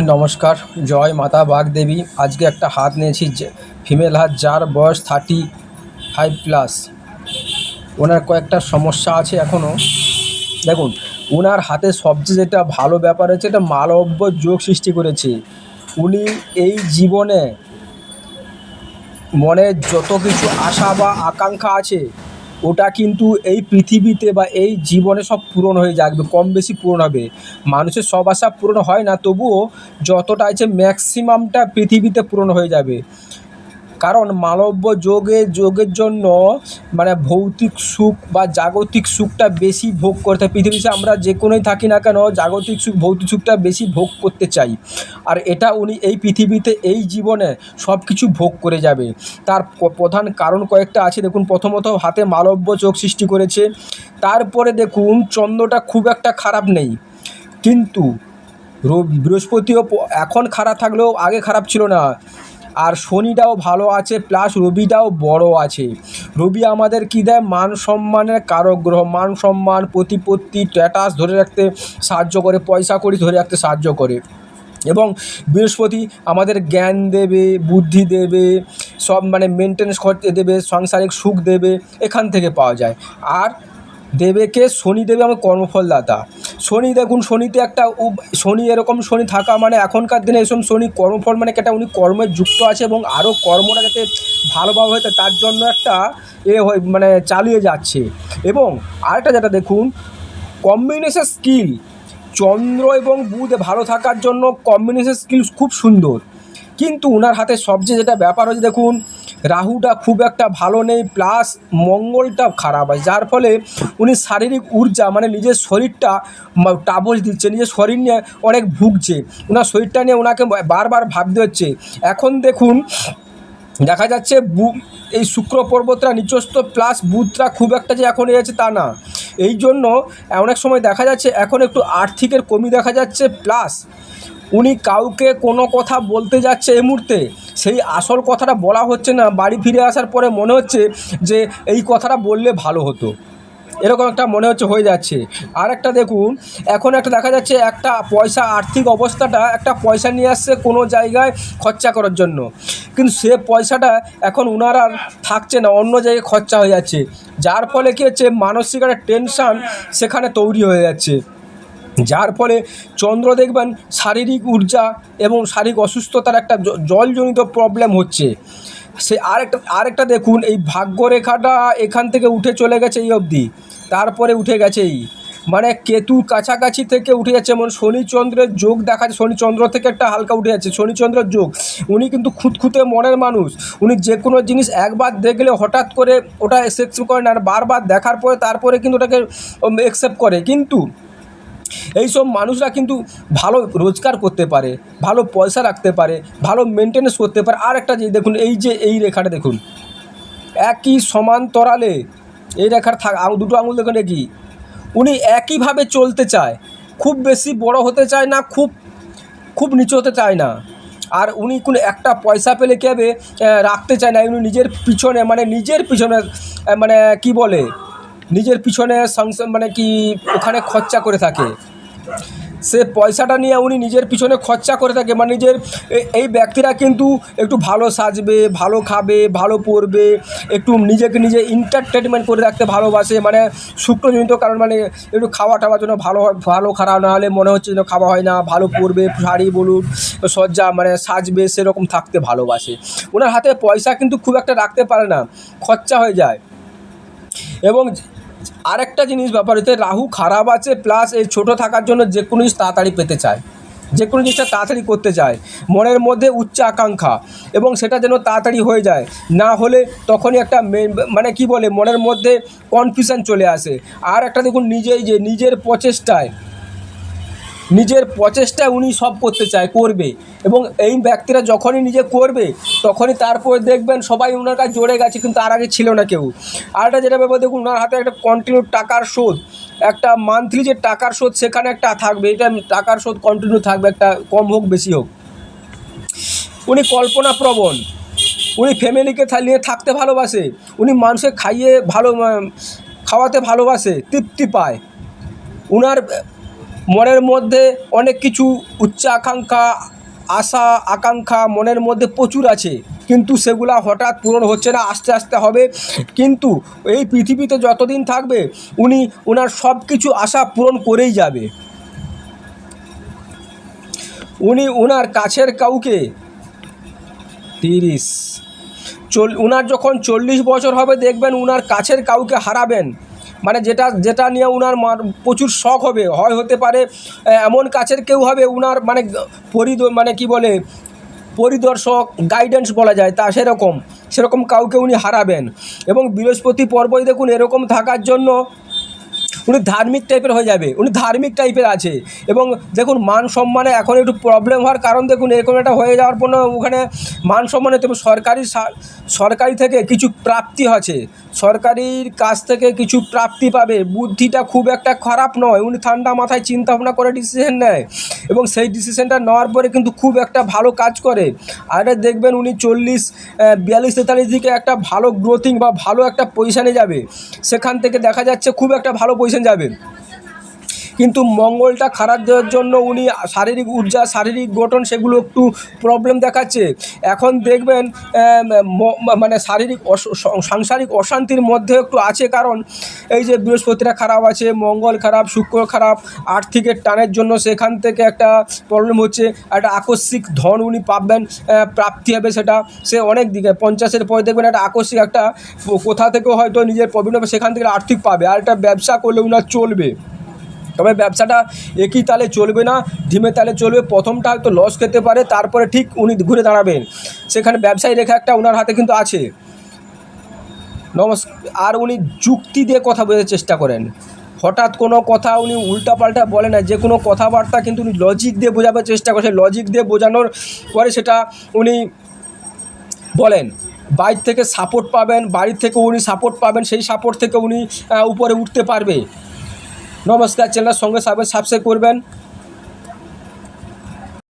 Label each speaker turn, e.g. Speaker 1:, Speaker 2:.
Speaker 1: নমস্কার, জয় মাতা বাগদেবী। আজকে একটা হাত নিয়েছি ফিমেল হাত যার বয়স থার্টি ফাইভ প্লাস ওনার কয়েকটা সমস্যা আছে এখনও দেখুন ওনার হাতে সবচেয়ে যেটা ভালো ব্যাপার হচ্ছে এটা মালব্য যোগ সৃষ্টি করেছে। উনি এই জীবনে মনে যত কিছু আশা বা আকাঙ্ক্ষা আছে ওটা কিন্তু এই পৃথিবীতে বা এই জীবনে সব পূরণ হয়ে যাবে কম বেশি পূরণ হবে। মানুষের সব আশা পূরণ হয় না, তবুও যতটা আছে ম্যাক্সিমামটা পৃথিবীতে পূরণ হয়ে যাবে। কারণ মালব্য যোগে, যোগের জন্য মানে ভৌতিক সুখ বা জাগতিক সুখটা বেশি ভোগ করতে। পৃথিবীতে আমরা যে কোনোই থাকি না কেন, জাগতিক সুখ, ভৌতিক সুখটা বেশি ভোগ করতে চাই। আর এটা উনি এই পৃথিবীতে, এই জীবনে সব কিছু ভোগ করে যাবে। তার প্রধান কারণ কয়েকটা আছে। দেখুন, প্রথমত হাতে মালব্য চোখ সৃষ্টি করেছে। তারপরে দেখুন, চন্দ্রটা খুব একটা খারাপ নেই। কিন্তু বৃহস্পতিও এখন খারাপ থাকলেও আগে খারাপ ছিল না। আর শনিটাও ভালো আছে প্লাস রবিটাও বড় আছে। রবি আমাদের কী দেয়? মান সম্মানের কারক গ্রহ। মান সম্মান, প্রতিপত্তি স্ট্যাটাস ধরে রাখতে সাহায্য করে, পয়সা কড়ি ধরে রাখতে সাহায্য করে। এবং বৃহস্পতি আমাদের জ্ঞান দেবে, বুদ্ধি দেবে, সব মানে মেনটেন্স করতে দেবে, সাংসারিক সুখ দেবে, এখান থেকে পাওয়া যায়। আর দেবেকে শনি দেবে আমার কর্মফলদাতা। শনি দেখুন, শনিতে একটা শনি এরকম শনি থাকা মানে এখনকার দিনে এসব শনি কর্মফল মানে একটা উনি কর্মে যুক্ত আছে এবং আরও কর্মটা যাতে ভালোভাবে হয় তার জন্য একটা এ হয় মানে চালিয়ে যাচ্ছে। এবং আরেকটা যেটা দেখুন কম্বিনেশন স্কিল চন্দ্র এবং বুধ ভালো থাকার জন্য কম্বিনেশন স্কিল খুব সুন্দর। কিন্তু ওনার হাতে সবচেয়ে যেটা ব্যাপার হচ্ছে দেখুন, রাহুটা খুব একটা ভালো নেই প্লাস মঙ্গলটা খারাপ আছে। যার ফলে উনি শারীরিক ঊর্জা মানে নিজের শরীরটা টাবল দিচ্ছে, নিজের শরীর নিয়ে অনেক ভুগছে। ওনার শরীরটা নিয়ে ওনাকে বারবার ভাবতে হচ্ছে। এখন দেখুন, দেখা যাচ্ছে বু- এই শুক্র পর্বতটা নিচস্থ প্লাস বুধটা খুব একটা যে এখন এসেছে তা না। এই জন্য অনেক সময় দেখা যাচ্ছে এখন একটু আর্থিকের কমি দেখা যাচ্ছে প্লাস উনি কাউকে কোনো কথা বলতে যাচ্ছে এই মুহূর্তে। সেই আসল কথাটা বলা হচ্ছে না। বাড়ি ফিরে আসার পরে মনে হচ্ছে যে এই কথাটা বললে ভালো হতো। এরকম একটা মনে হচ্ছে হয়ে যাচ্ছে। আর একটা দেখুন, এখন একটা দেখা যাচ্ছে একটা পয়সা, আর্থিক অবস্থাটা একটা পয়সা নিয়ে আসছে কোনো জায়গায় খরচা করার জন্য। কিন্তু সে পয়সাটা এখন উনার আর থাকছে না, অন্য জায়গায় খরচা হয়ে যাচ্ছে। যার ফলে কী হচ্ছে, মানসিক একটা টেনশান সেখানে তৈরি হয়ে যাচ্ছে। যার ফলে চন্দ্র দেখবেন শারীরিক ঊর্জা এবং শারীরিক অসুস্থতার একটা জলজনিত প্রবলেম হচ্ছে। সে আরেকটা আরেকটা দেখুন, এই ভাগ্যরেখাটা এখান থেকে উঠে চলে গেছে এই অবধি। তারপরে উঠে গেছেই। মানে কেতু কাছাকাছি থেকে উঠে যাচ্ছে, যেমন শনিচন্দ্রের যোগ দেখা যাচ্ছে শনিচন্দ্র থেকে একটা হালকা উঠে যাচ্ছে, শনিচন্দ্রের যোগ। উনি কিন্তু খুঁতখুঁতে মনের মানুষ। উনি যে কোনো জিনিস একবার দেখলে হঠাৎ করে ওটা অ্যাকসেপ্ট করে না আর বারবার দেখার পরে তারপরে কিন্তু ওটাকে অ্যাকসেপ্ট করে। কিন্তু এইসব মানুষরা কিন্তু ভালো রোজগার করতে পারে, ভালো পয়সা রাখতে পারে, ভালো মেনটেনেন্স করতে পারে। আর একটা যে দেখুন, এই যে এই রেখাটা দেখুন, একই সমান্তরালে এই রেখার থাক দুটো আঙুল দেখুন একই উনি একইভাবে চলতে চায়, খুব বেশি বড় হতে চায় না, খুব খুব নিচু হতে চায় না। আর উনি কোনো একটা পয়সা পেলে কী হবে রাখতে চায় না উনি নিজের পিছনে মানে নিজের পিছনে মানে কি বলে নিজের পিছনে মানে কি ওখানে খরচা করে থাকে। সে পয়সাটা নিয়ে উনি নিজের পিছনে খরচা করে থাকে মানে নিজের এই ব্যক্তিরা কিন্তু একটু ভালো সাজবে, ভালো খাবে, ভালো পরবে, একটু নিজেকে নিজে এন্টারটেনমেন্ট করে রাখতে ভালোবাসে মানে শুক্রজনিত কারণ মানে একটু খাওয়া টাওয়ার জন্য ভালো ভালো খারাপ না হলে মনে হচ্ছে যেন খাওয়া হয় না, ভালো পরবে, শাড়ি বলুন, সজ্জা মানে সাজবে, সেরকম থাকতে ভালোবাসে। ওনার হাতে পয়সা কিন্তু খুব একটা রাখতে পারে না, খরচা হয়ে যায়। এবং আরেকটা জিনিস ব্যাপার হচ্ছে, রাহু খারাপ আছে প্লাস এই ছোটো থাকার জন্য যে কোনো জিনিস তাড়াতাড়ি পেতে চায়। যে কোনো জিনিসটা তাড়াতাড়ি করতে চায়। মনের মধ্যে উচ্চ আকাঙ্ক্ষা এবং সেটা যেন তাড়াতাড়ি হয়ে যায়। না হলে তখনই একটা মানে কি বলে, মনের মধ্যে কনফিউশন চলে আসে। আর একটা দেখুন, নিজেই যে নিজের প্রচেষ্টায় নিজের প্রচেষ্টায় উনি সব করতে চায়, করবে। এবং এই ব্যক্তিরা যখনই নিজে করবে, তখনই তারপরে দেখবেন সবাই ওনার কাছে জড়ে গেছে, কিন্তু তার আগে ছিল না কেউ। আর একটা যেটা ব্যাপার, দেখুন ওনার হাতে একটা কন্টিনিউ টাকার শোধ। একটা মান্থলি যে টাকার শোধ, সেখানে একটা থাকবে। এটা টাকার শোধ কন্টিনিউ থাকবে, একটা কম হোক, বেশি হোক। উনি কল্পনা প্রবণ উনি ফ্যামিলিকে নিয়ে থাকতে ভালোবাসে। উনি মানুষকে খাইয়ে ভালো খাওয়াতে ভালোবাসে, তৃপ্তি পায়। উনার মনের মধ্যে অনেক কিছু উচ্চ আকাঙ্ক্ষা, আশা, আকাঙ্ক্ষা মনের মধ্যে প্রচুর আছে। কিন্তু সেগুলা হঠাৎ পূরণ হচ্ছে না, আস্তে আস্তে হবে। কিন্তু এই পৃথিবীতে যতদিন থাকবে, উনি ওনার সব কিছু আশা পূরণ করেই যাবে। উনি ওনার কাছের কাউকে তিরিশ, চল, উনার যখন চল্লিশ বছর হবে, দেখবেন উনার কাছের কাউকে হারাবেন। মানে যেটা যেটা নিয়ে উনার প্রচুর শখ হবে। হয় হতে পারে এমন কাছের কেউ হবে, উনার মানে পরিদ মানে কি বলে, পরিদর্শক গাইডেন্স বলা যায়, তা সেরকম। সেরকম কাউকে উনি হারাবেন। এবং বৃহস্পতি পর্বই দেখুন, এরকম থাকার জন্য উনি ধার্মিক টাইপের হয়ে যাবে, উনি ধার্মিক টাইপের আছে। এবং দেখুন, মান সম্মানে এখন একটু প্রবলেম হওয়ার কারণ দেখুন, এরকম একটা হয়ে যাওয়ার পর ওখানে মান সম্মানে তবে সরকারি সরকারি থেকে কিছু প্রাপ্তি আছে। সরকারির কাছ থেকে কিছু প্রাপ্তি পাবে। বুদ্ধিটা খুব একটা খারাপ নয়। উনি ঠান্ডা মাথায় চিন্তা ভাবনা করে ডিসিশন নেয়। এবং সেই ডিসিশনটা নেওয়ার পরে কিন্তু খুব একটা ভালো কাজ করে। আর দেখবেন, উনি চল্লিশ বিয়াল্লিশ, তেতাল্লিশ দিকে একটা ভালো গ্রোথিং বা ভালো একটা পজিশানে যাবে। সেখান থেকে দেখা যাচ্ছে খুব একটা ভালো পজিশন যাবে কিন্তু মঙ্গলটা খারাপ দেওয়ার জন্য উনি শারীরিক ঊর্জা, শারীরিক গঠন সেগুলো একটু প্রবলেম দেখাচ্ছে। এখন দেখবেন মানে শারীরিক সাংসারিক অশান্তির মধ্যে একটু আছে কারণ এই যে বৃহস্পতিটা খারাপ আছে, মঙ্গল খারাপ, শুক্র খারাপ, আর্থিকের টানের জন্য সেখান থেকে একটা প্রবলেম হচ্ছে। একটা আকস্মিক ধন উনি পাবেন প্রাপ্তি হবে সেটা। সে অনেক দিকে, পঞ্চাশের পরে দেখবেন একটা আকস্মিক একটা কোথা থেকে হয়তো নিজের প্রবলেম হবে সেখান থেকে আর্থিক পাবে। আর একটা ব্যবসা করলে উনার চলবে। তবে ব্যবসাটা একই তালে চলবে না ধিমে তালে চলবে, প্রথমটা হয়তো লস খেতে পারে, তারপরে ঠিক উনি ঘুরে দাঁড়াবেন। সেখানে ব্যবসায়ী রেখা একটা ওনার হাতে কিন্তু আছে। নমস্কার আর উনি যুক্তি দিয়ে কথা বোঝার চেষ্টা করেন। হঠাৎ কোনো কথা উনি উল্টাপাল্টা বলে না, যে কোনো কথাবার্তা কিন্তু উনি লজিক দিয়ে বোঝাবার চেষ্টা করে লজিক দিয়ে বোঝানোর পরে সেটা উনি বলেন। বাইর থেকে সাপোর্ট পাবেন, বাড়ির থেকে উনি সাপোর্ট পাবেন, সেই সাপোর্ট থেকে উনি উপরে উঠতে পারবে। নমস্কার চ্যানেলের সঙ্গে সাবস্ক্রাইব করবেন।